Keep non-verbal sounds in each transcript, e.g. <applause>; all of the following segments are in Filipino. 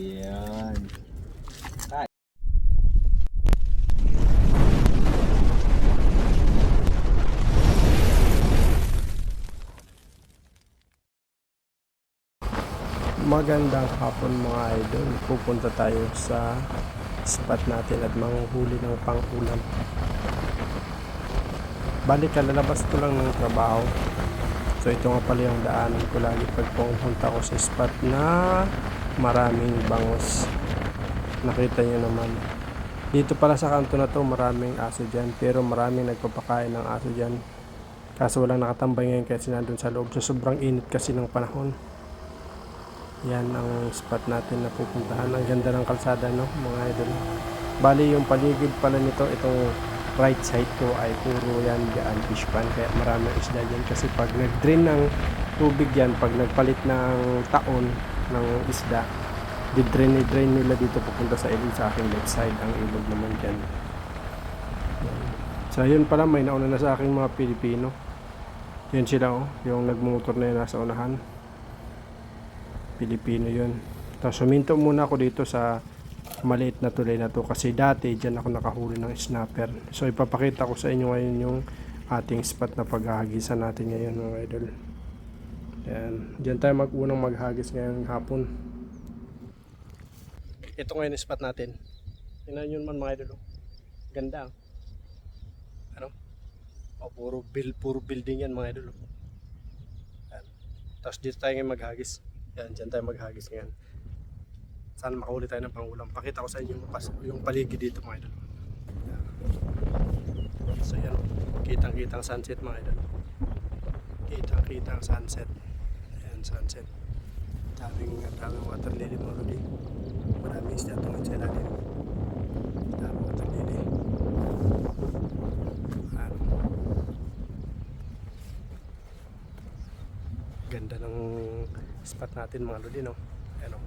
Ayan. Magandang hapon mga idol. Pupunta tayo sa spot natin at manguhuli ng pang-ulam. Balik kalalabas ko lang ng trabaho. So ito nga pala yung daanan ko lagi pag pumunta ko sa spot na maraming bangos. Nakita nyo naman. Dito pala sa kanto na to maraming aso dyan pero maraming nagpapakain ng aso dyan. Kaso walang nakatambay ngayon kasi nandun sa loob. So sobrang init kasi ng panahon. Yan ang spot natin na pupuntahan. Ang ganda ng kalsada, no, mga idol. Bali, yung paligid pala nito, itong right side ko ay puro yan dyan fish pan. Kaya maraming isda dyan. Kasi pag nag-drain ng tubig yan, pag nagpalit ng taon ng isda, di-drain, drain nila dito pupunta sa ilog sa aking left side. Ang ilog naman dyan. Yan. So, yun pala, may nauna na sa aking mga Pilipino. Yan sila, oh. Yung nagmumotor na yun nasa unahan. Pilipino yun. Tapos suminto muna ako dito sa maliit na tulay na to kasi dati dyan ako nakahuli ng snapper. So ipapakita ko sa inyo ngayon yung ating spot na paghahagisan natin ngayon mga idol. Yan. Diyan tayo mag-unang maghagis ngayong hapon. Ito ngayon spot natin. Tingnan nyo naman mga idol. oh. Ganda. oh. Ano? O, puro, build, puro building yan mga idol. oh. Yan. Tapos dito tayo ngayon maghagis. Yan, dyan tayo maghagis ngayon. Sana makahuli tayo ng pangulam. Pakita ko sa inyo yung, yung paligid dito mga idol. Yan. So yan, kitang kitang sunset mga idol. Kitang kitang sunset. Ayan, sunset. Daming, daming water lily mga lodi. Maraming isda tungkol sa ilalim. Daming water lily. Ano. Ganda ng spot natin mga lodi no. Ayan o.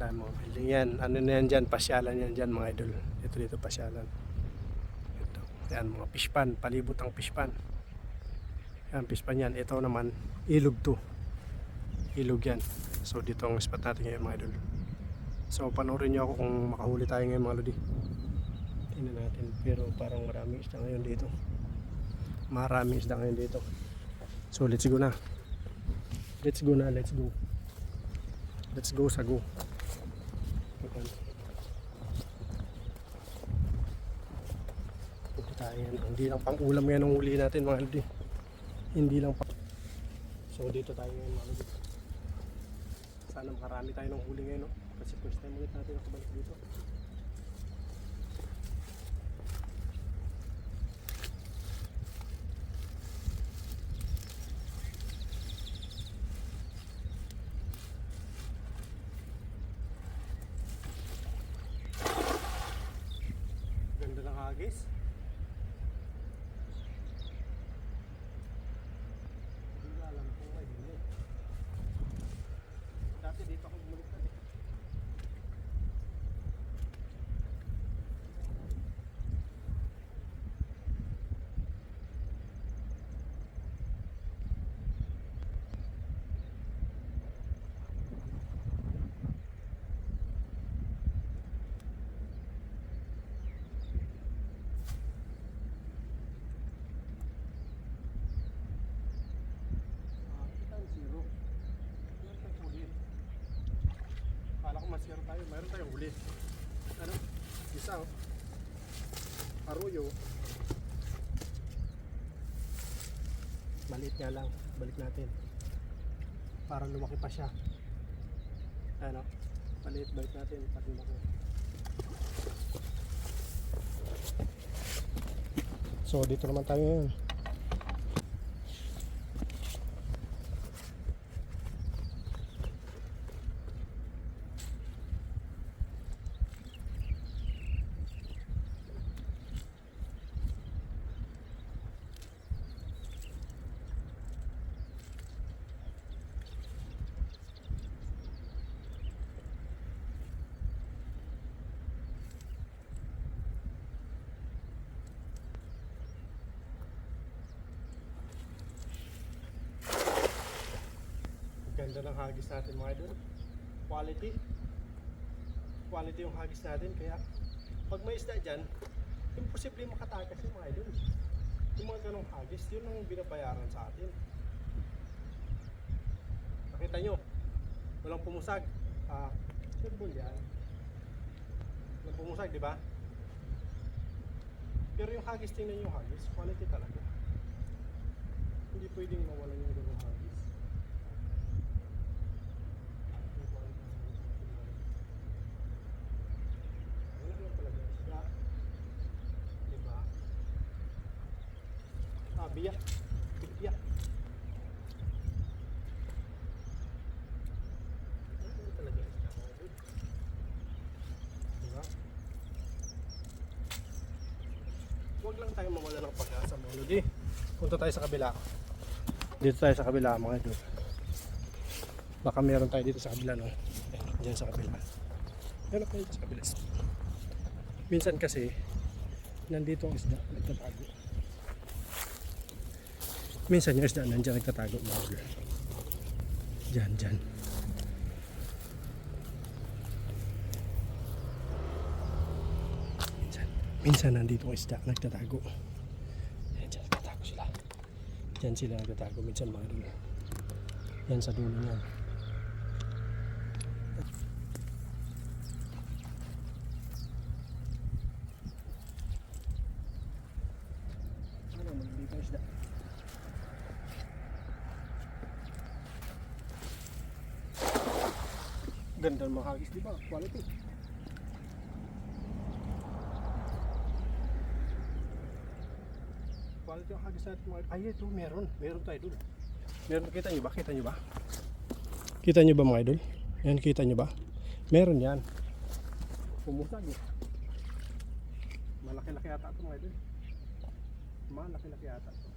Dahil mga building yan. Ano na yan dyan? Pasyalan yan dyan mga idol. Ito dito pasyalan. Ito. Yan mga fish pan. Palibot ang fish pan. Yan fish pan yan. Ito naman ilog to. Ilog yan. So dito ang spot natin ngayon mga idol. So panoorin nyo ako kung makahuli tayo ngayon mga lodi. Tingnan natin. Pero parang maraming isda ngayon dito. Maraming isda ngayon dito. So let's go na. Let's go na, let's go. Let's go sa go. Punta tayo. Hindi lang pang ulam yan ang huli natin mga lodi. Hindi lang pang... So dito tayo ngayon mga lodi. Sana makarami tayo ng huli ngayon no? Kasi first time ulit natin nakabalik dito. Ganda ng hagis. Hindi ko alam kung may huli. Dati dito ako bumalik eh. Ah, kita ang zero. Meron tayong huli. Kala ko mas zero tayo. Mayroon tayong huli. Ano? Isa oh. Arroyo. Maliit nga lang. Balik natin. Para lumaki pa siya. Ano? Maliit balik natin. Pati laki. So dito naman tayo ngayon. Ganda ng hagis natin mga idol. Quality. quality yung hagis natin. Kaya pag may isda dyan, imposible makatakas yung mga idol. Yung mga ganong hagis, yun ang binabayaran sa atin. Nakita nyo, walang pumusag. Ah, symbol yan. Walang pumusag, di ba? Pero yung hagis, tingnan yung hagis, quality talaga. Hindi pwedeng mawalan yung ganong hagis. Yung quality ng hagis, tingnan. Wala lang talaga isda. Di ba? Ah, biyak. Biyak. Wala lang talaga isda, mga idol. Di ba? Huwag lang tayo mawala ng pag-asa mga lodi. Punta tayo sa kabila. Dito tayo sa kabila mga idol. Baka meron tayo dito sa kabila no. Ayan, Diyan sa kabila. Meron tayo dito sa kabila. Minsan kasi nandito ang isda nagtatago. Minsan yung isda nandiyan nagtatago mga idol. Diyan, diyan. Minsan, nandito ang isda nagtatago. Yan, dyan nagtatago sila. Diyan sila nagtatago minsan mga idol. Yan sa dulo niyan. Ano. Ganda ng mga hagis, di ba? Quality. Quality ang hagis natin mga Ay, ito, meron. Meron tayo doon. Meron, kita nyo ba? Kita nyo ba? Kita nyo ba mga idol? Yan, kita nyo ba? Meron yan. Pumusag eh. Malaki-laki ata ito mga idol. Malaki-laki ata ito.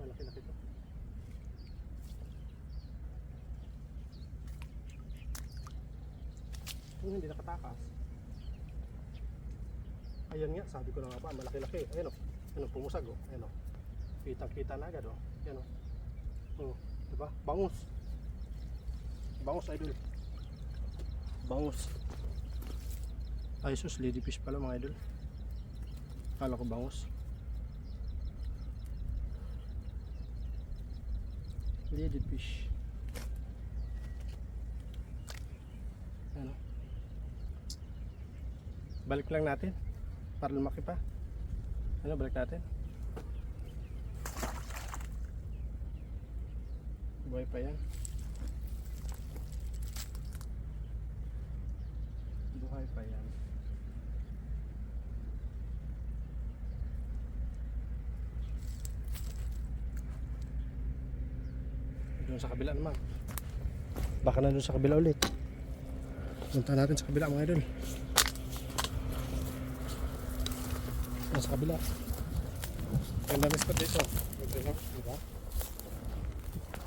Malaki-laki ito. Kung hindi nakatakas. Ayan nga, sabi ko na nga ba, malaki-laki. Ayan o. Ayan o, pumusag o. Ayan o. Kitang-kita na agad o. Ayan o. O, diba? Bangus. Bangus, idol. Bangus. Ay sus, ladyfish pala mga idol. Kala ko bangus. Ladyfish. Ano? Balik lang natin. Para lumaki pa. Ano, balik natin. Buhay pa yan. Buhay pa yan. Doon sa kabila naman. Baka na doon sa kabila ulit. Punta natin sa kabila mga idol. Doon sa kabila. Ganda ng spot dito. Maganda, diba?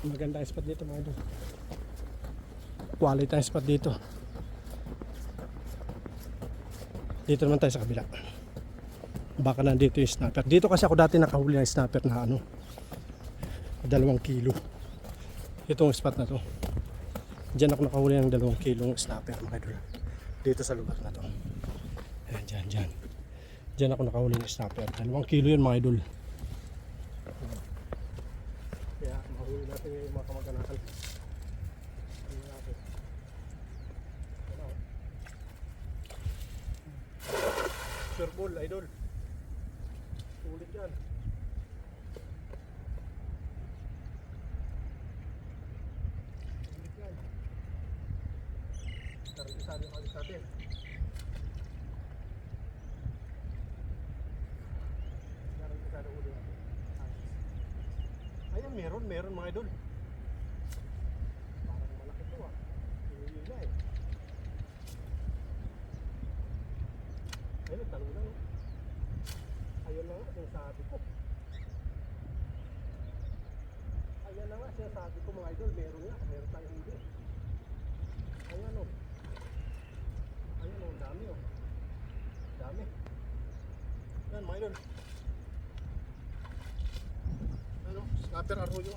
Maganda ang spot dito mga idol. Quality ang spot dito. Dito naman tayo sa kabila. Baka nandito yung snapper. Dito kasi ako dati nakahuli ng snapper na ano. Dalawang kilo. Itong spot na to. Diyan ako nakahuli ng dalawang kilong snapper mga idol. Dito sa lugar na to. Ayan, dyan, dyan. Diyan ako nakahuli ng snapper. Dalawang kilo yun mga idol. Kaya mahuli natin yung mga kamag-anakan. Tingnan natin. Ano? Sure ball, idol. Ulit yan. Ulit yan. Tarantado yung alis natin. Tarantado ulit natin. Ayan, meron, meron mga idol. Parang malaki to ah. Hindi na eh. Ayun, talo na no. Ayun na nga, sinasabi ko. Ayan na nga, sinasabi ko mga idol, meron nga, meron tayong hindi. Ayan o. Ayan o, dami o. Dami. Ayan mga idol. Snapper arroyo.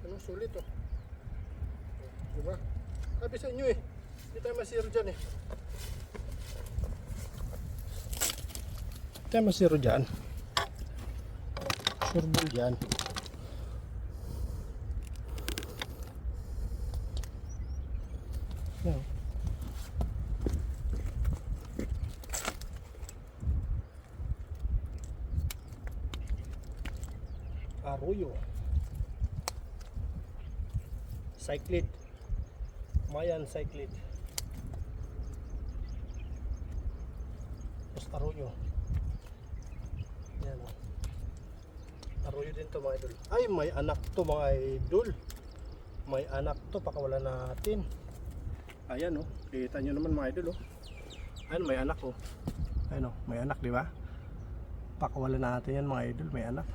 Ano, sulit oh. Diba? Sabi sa inyo eh. Hindi tayo masiro dyan eh. Hindi tayo masiro dyan. Sure dyan. Arroyo. Cyclid. Mayan Cyclid. Tapos Arroyo. Yan. oh. Arroyo din to mga idol. Ay, may anak to mga idol. May anak to, pakawala natin. Ayan oh. Kita nyo naman mga idol oh. Ayan, may anak oh. Ayan oh, may anak di ba? Pakawala natin yan mga idol, may anak.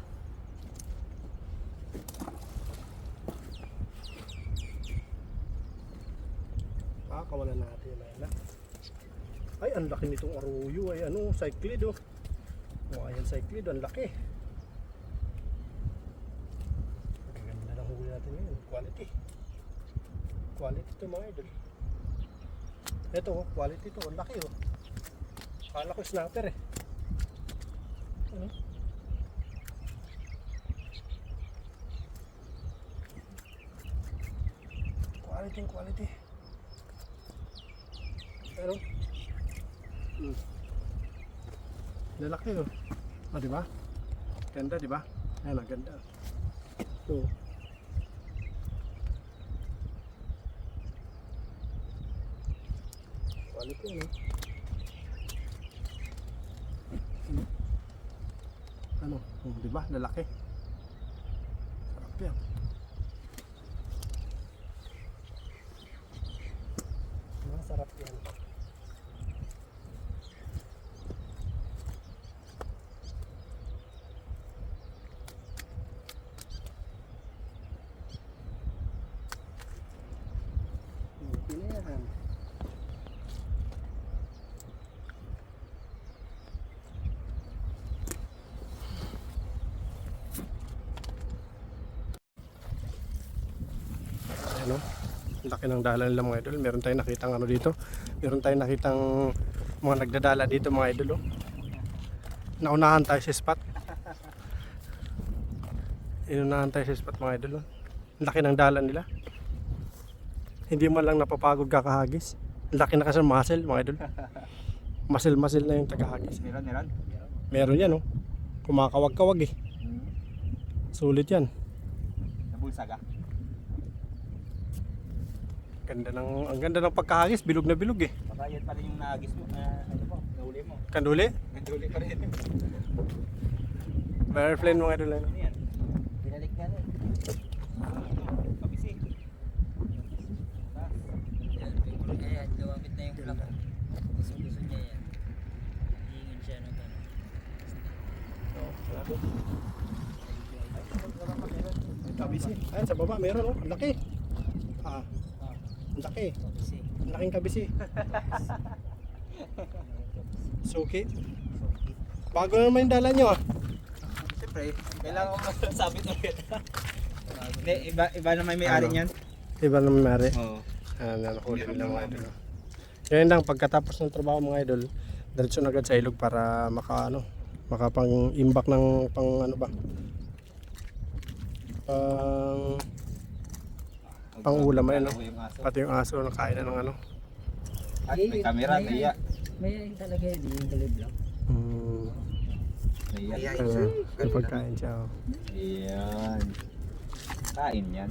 Pakawala natin yan, may anak. Ay, ang laki nitong arroyo ay ano, cyclid oh. Oh, ayan cyclid, ang laki. Ganda ng huli natin ngayon, quality. Quality to mga idol. Ito, oh, quality to, ang laki oh. Kala ko snapper eh. Ano? Quality, quality. Pero, hmm. Lalaki oh. Oh, di ba? Ganda, di ba? Ayan, ang ganda. Ito. Quality, ano? Hmm. Ano? Oh, di ba? Lalaki. Sarap yan. Masarap yan. Okay na yan. Ano? Ang laki ng dala nila mga idol. Meron tayong nakitang ano dito. Meron tayong nakitang mga nagdadala dito mga idol. Oh. Naunahan tayo sa spot. Inunahan tayo sa spot mga idol. Oh. Laki ng dala nila. Hindi man lang napapagod kakahagis. Laki na kasi muscle mga idol. Muscle-muscle na yung tagahagis. Meron, meron. Meron yan oh. Kumakawag-kawag eh. Hmm. Sulit yan. Nabulsag ah. Ganda ng, ang ganda ng pagkahagis. Bilog na bilog eh. Baka yan pa rin yung nagis mo. na ano mo, nahuli mo. Kanduli. Nahuli pa rin. Airplane mga idol. Ano? Yan? Binalik ka rin. Kabisi. Ayan, lumapit na yung plaka. Gusto gusto niya yan. Hihingan siya ng gano'n. Kabisi. Ayan sa baba meron oh. Ang laki. Ah. Ang laki. Ang laking kabisi. <laughs> Suki. Bago na naman yung dala nyo ah. Siyempre, kailangan ko masabit ulit. <laughs> Hindi, iba, iba na may may-ari Ano? niyan. Diba naman mari? Oo. Ah, nakahuli nila mga idol. Yan lang, pagkatapos ng trabaho mga idol, diretso na agad sa ilog para maka ano, makapang imbak ng pang ano ba? Pang pang ulam ayun, no? Yung aso. pati yung aso na kain na ng ano. At may camera, naiya. may talaga yun, yung galib lang. Hmm, Naiya. uh, may pagkain siya. oh. Ayan. Kain yan.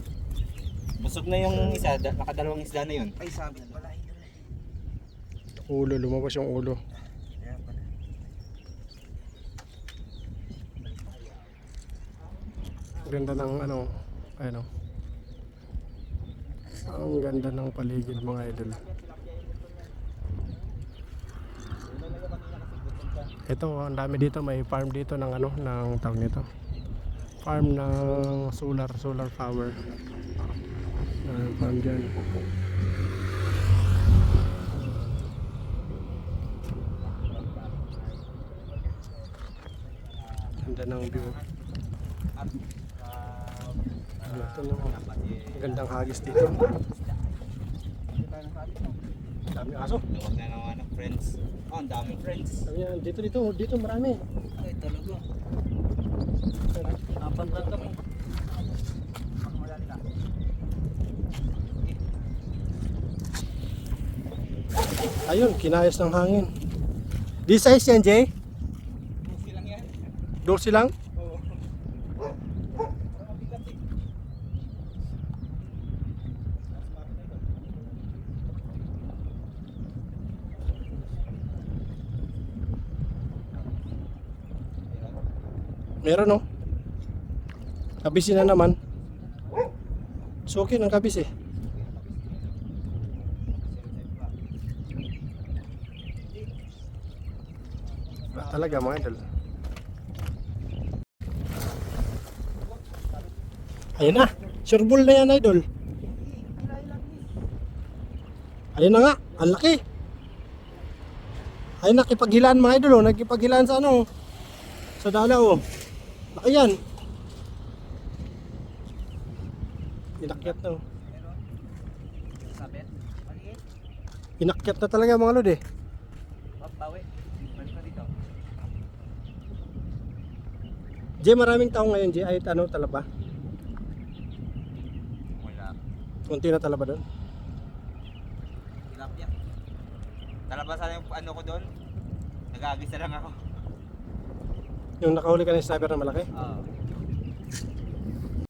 Busog na yung isa, da- nakadalawang isda na yun. Ay, sabi pala. Ulo, lumabas yung ulo. Ganda ng ano, ano. Ang ganda ng paligid mga idol. Ito, ang dami dito, may farm dito ng ano, ng tawag nito. Farm ng solar, solar power. Uh, farm dyan. Ganda ng view. At, ah, Ito Dapat eh. magandang hagis dito. Dami aso. Huwag na naman ng friends. Oh, ang daming friends. Sabi niya, dito, dito, dito, marami. Ay, talaga. Apat lang kami. Ayun, kinayos ng hangin. Di size yan, Jay? Busi lang yan. Dorsi lang? Oo. Ang bigat eh. Mas mapit na ito. Meron, no? Kabisi na naman. Suki ng kabisi. Ba talaga mga idol. Ayun na. Sure ball na yan, idol. Ayun na nga. Ang laki. Ayun, nakipaghilaan mga idol. Oh. Nakipaghilaan sa ano. Sa dala, oh. Laki yan. Inakyat na, oh. Inakyat na talaga mga lod, eh. Jay, maraming tao ngayon, Jay. Ay, ano, talaba. Wala. Kunti na talaba doon. Tilapia. Talabasan yung ano ko doon. Nagagis na lang ako. Yung nakahuli ka ng sniper na malaki. Oo.